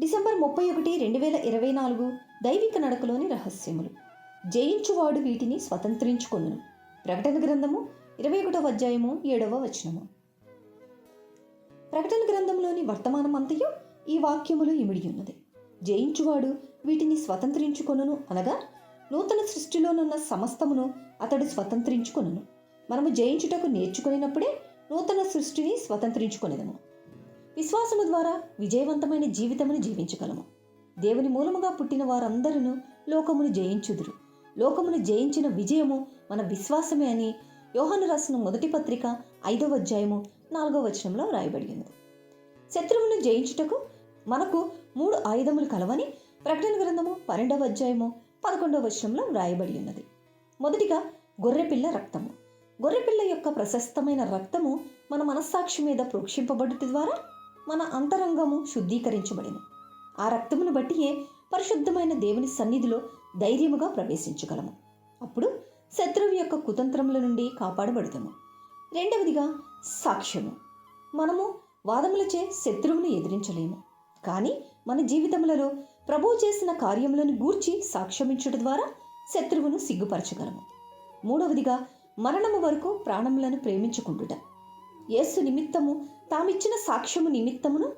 December ముప్పై ఒకటి రెండు వేల ఇరవై నాలుగు దైవిక నడకలోని రహస్యములు. జయించువాడు వీటిని స్వతంత్రించుకొనును. ప్రకటన గ్రంథము ఇరవై ఒకటవ అధ్యాయము ఏడవ వచనము. ప్రకటన గ్రంథంలోని వర్తమానం అంతయు ఈ వాక్యములు ఇమిడి ఉన్నది. జయించువాడు వీటిని స్వతంత్రించుకొనును అనగా నూతన సృష్టిలోనున్న సమస్తమును అతడు స్వతంత్రించుకొనును. మనము జయించుటకు నేర్చుకునేటప్పుడే నూతన సృష్టిని స్వతంత్రించుకునేదము. విశ్వాసము ద్వారా విజయవంతమైన జీవితమును జీవించగలము. దేవుని మూలముగా పుట్టిన వారందరూ లోకమును జయించుదురు. లోకమును జయించిన విజయము మన విశ్వాసమే అని యోహాను రాసిన మొదటి పత్రిక ఐదవ అధ్యాయము నాలుగవ వచనంలో వ్రాయబడి ఉన్నది శత్రువును జయించుటకు మనకు మూడు ఆయుధములు కలవని ప్రకటన గ్రంథము పన్నెండవ అధ్యాయము పదకొండవ వచనంలో వ్రాయబడి ఉన్నది మొదటిగా గొర్రెపిల్ల రక్తము. గొర్రెపిల్ల యొక్క ప్రశస్తమైన రక్తము మన మనస్సాక్షి మీద ప్రోక్షింపబడుట ద్వారా మన అంతరంగము శుద్ధీకరించబడిను. ఆ రక్తమును బట్టియే పరిశుద్ధమైన దేవుని సన్నిధిలో ధైర్యముగా ప్రవేశించగలము. అప్పుడు శత్రువు యొక్క కుతంత్రముల నుండి కాపాడబడతాము రెండవదిగా సాక్ష్యము. మనము వాదములచే శత్రువును ఎదిరించలేము. కానీ మన జీవితములలో ప్రభు చేసిన కార్యములను గూర్చి సాక్ష్యమించుట ద్వారా శత్రువును సిగ్గుపరచగలము. మూడవదిగా మరణము వరకు ప్రాణములను ప్రేమించుకుంటుట. యేసు నిమిత్తము తామిచ్చిన సాక్ష్యము నిమిత్తమును?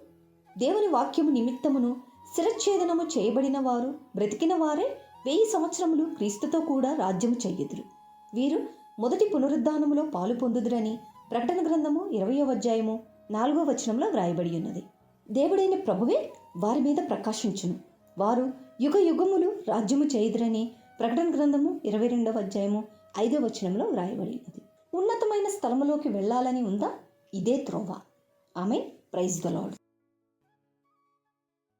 దేవుని వాక్యము నిమిత్తమును? శిరచ్ఛేదనము చేయబడిన వారు బ్రతికిన వారే వెయ్యి సంవత్సరములు క్రీస్తుతో కూడా రాజ్యము చెయ్యదురు. వీరు మొదటి పునరుద్ధానములో పాలు పొందుదురని ప్రకటన గ్రంథము ఇరవయో అధ్యాయము నాలుగో వచనంలో వ్రాయబడి ఉన్నది. దేవుడైన ప్రభువే వారి మీద ప్రకాశించును. వారు యుగ యుగములు రాజ్యము చేయుదురని ప్రకటన గ్రంథము ఇరవై రెండవ అధ్యాయము ఐదో వచనంలో వ్రాయబడి ఉన్నది. ఉన్నతమైన స్థలములోకి వెళ్ళాలని ఉందా? ఇదే త్రోవ. ఆమె ప్రైజ్ ద లాడ్